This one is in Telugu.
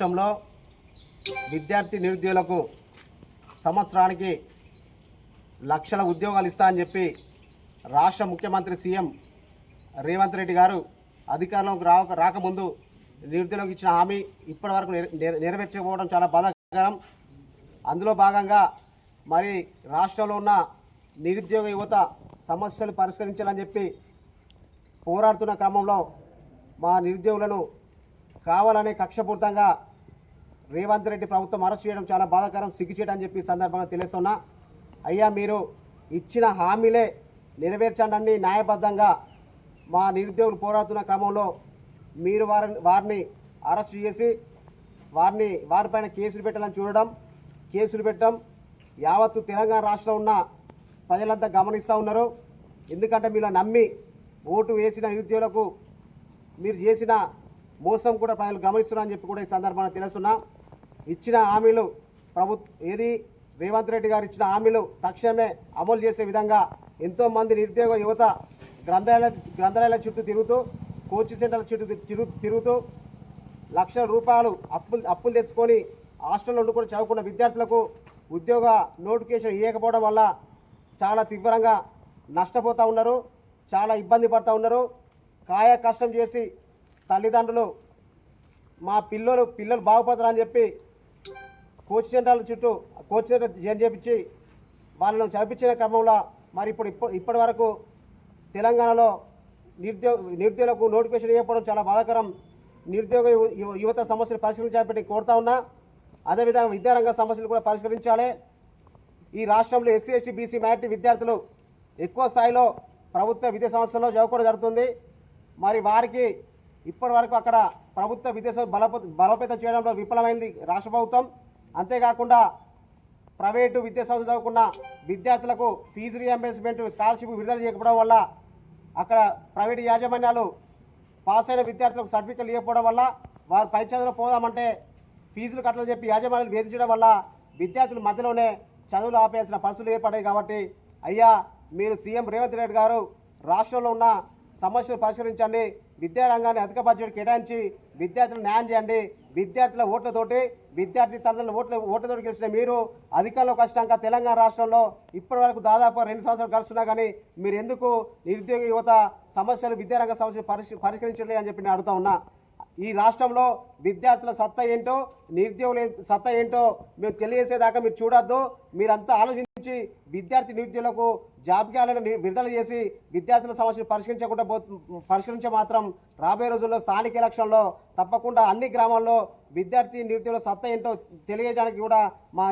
రాష్ట్రంలో విద్యార్థి నిరుద్యోగులకు సంవత్సరానికి లక్షల ఉద్యోగాలు ఇస్తా అని చెప్పి రాష్ట్ర ముఖ్యమంత్రి సీఎం రేవంత్ రెడ్డి గారు అధికారంలోకి రాక రాకముందు నిరుద్యోగులకు ఇచ్చిన హామీ ఇప్పటి వరకు నెరవేర్చకపోవడం చాలా బాధాకరం. అందులో భాగంగా మరి రాష్ట్రంలో ఉన్న నిరుద్యోగ యువత సమస్యలు పరిష్కరించాలని చెప్పి పోరాడుతున్న క్రమంలో మా నిరుద్యోగులను కావాలనే కక్షపూరితంగా రేవంత్ రెడ్డి ప్రభుత్వం అరెస్ట్ చేయడం చాలా బాధాకరం సిగ్గుచేయడం అని చెప్పి ఈ సందర్భంగా తెలుస్తున్నా అయ్యా మీరు ఇచ్చిన హామీలే నెరవేర్చండి న్యాయబద్ధంగా మా నిరుద్యోగులు పోరాడుతున్న క్రమంలో మీరు వారిని వారిని అరెస్ట్ చేసి వారిని వారిపైన కేసులు పెట్టాలని చూడడం కేసులు పెట్టడం యావత్తు తెలంగాణ రాష్ట్రంలో ఉన్న ప్రజలంతా గమనిస్తూ ఉన్నారు. ఎందుకంటే మీరు నమ్మి ఓటు వేసిన నిరుద్యోగులకు మీరు చేసిన మోసం కూడా ప్రజలు గమనిస్తున్నారని చెప్పి కూడా ఈ సందర్భంగా తెలుస్తున్నాం ఇచ్చిన హామీలు ప్రభు ఏది రేవంత్ రెడ్డి గారు ఇచ్చిన హామీలు తక్షణమే అమలు చేసే విధంగా ఎంతోమంది నిరుద్యోగ యువత గ్రంథాలయ గ్రంథాలయాల చుట్టూ తిరుగుతూ కోచింగ్ సెంటర్ల చుట్టూ తిరుగు తిరుగుతూ లక్షల రూపాయలు అప్పులు అప్పులు తెచ్చుకొని హాస్టల్లో వండుకొని చదువుకున్న విద్యార్థులకు ఉద్యోగ నోటిఫికేషన్ ఇవ్వకపోవడం వల్ల చాలా తీవ్రంగా నష్టపోతూ ఉన్నారు చాలా ఇబ్బంది పడుతూ ఉన్నారు. కాయ కష్టం చేసి తల్లిదండ్రులు మా పిల్లలు పిల్లలు బాగుపడతారని చెప్పి కోచ్ సెంటర్ల చుట్టూ కోచ్ సెంటర్ జాయిన్ చేపించి వాళ్ళను చదివించిన క్రమంలో మరి ఇప్పుడు ఇప్పటి వరకు తెలంగాణలో నిరుద్యోగ నిరుద్యోగులకు నోటిఫికేషన్ ఇవ్వడం చాలా బాధాకరం. నిరుద్యోగ యువత సమస్యలు పరిష్కరించాలని కోరుతా ఉన్నా అదేవిధంగా విద్యారంగ సమస్యలు కూడా పరిష్కరించాలి. ఈ రాష్ట్రంలో ఎస్సీ ఎస్టీ బీసీ మైనార్టీ విద్యార్థులు ఎక్కువ స్థాయిలో ప్రభుత్వ విద్యా సంస్థల్లో చదువుకోవడం జరుగుతుంది. మరి వారికి ఇప్పటి వరకు అక్కడ ప్రభుత్వ విద్యా బలప బలోపేతం చేయడంలో విఫలమైంది రాష్ట్ర ప్రభుత్వం. అంతేకాకుండా ప్రైవేటు విద్యాసంస్థ చదువుకున్న విద్యార్థులకు ఫీజు రీఎంబర్స్మెంట్ స్కాలర్షిప్ విడుదల చేయకపోవడం వల్ల అక్కడ ప్రైవేటు యాజమాన్యాలు పాస్ అయిన విద్యార్థులకు సర్టిఫికెట్లు ఇవ్వకపోవడం వల్ల వారు పై చదువులు పోదామంటే ఫీజులు కట్టాలని చెప్పి యాజమాన్యాలు వేధించడం వల్ల విద్యార్థులు మధ్యలోనే చదువులు ఆపేయాల్సిన పరిస్థితులు ఏర్పడాయి కాబట్టి అయ్యా మీరు సీఎం రేవంత్ రెడ్డి గారు రాష్ట్రంలో ఉన్న సమస్యలు పరిష్కరించండి. విద్యారంగాన్ని అధిక బడ్జెట్ కేటాయించి విద్యార్థులు న్యాయం చేయండి. విద్యార్థుల ఓట్లతోటి విద్యార్థి తల్లిదండ్రుల ఓట్ల ఓట్లతోటి గెలిచిన మీరు అధికారంలోకి వచ్చినాక తెలంగాణ రాష్ట్రంలో ఇప్పటి వరకు దాదాపు రెండు సంవత్సరాలు గడుస్తున్నా కానీ మీరు ఎందుకు నిరుద్యోగ యువత సమస్యలు విద్యారంగ సమస్యలు పరిష్ పరిష్కరించలేదు అని చెప్పి నేను అడుగుతా ఉన్నా. ఈ రాష్ట్రంలో విద్యార్థుల సత్తా ఏంటో నిరుద్యోగుల సత్తా ఏంటో మేము తెలియజేసేదాకా మీరు చూడొద్దు. మీరంతా ఆలోచించి విద్యార్థి నిరుద్యోగులకు జాబితాలను విడుదల చేసి విద్యార్థుల సమస్యలు పరిష్కరించకుండా పో పరిష్కరించే మాత్రం రాబోయే రోజుల్లో స్థానిక ఎలక్షన్లో తప్పకుండా అన్ని గ్రామాల్లో విద్యార్థి నిరుద్యోగుల సత్తా ఏంటో తెలియజేయడానికి కూడా మా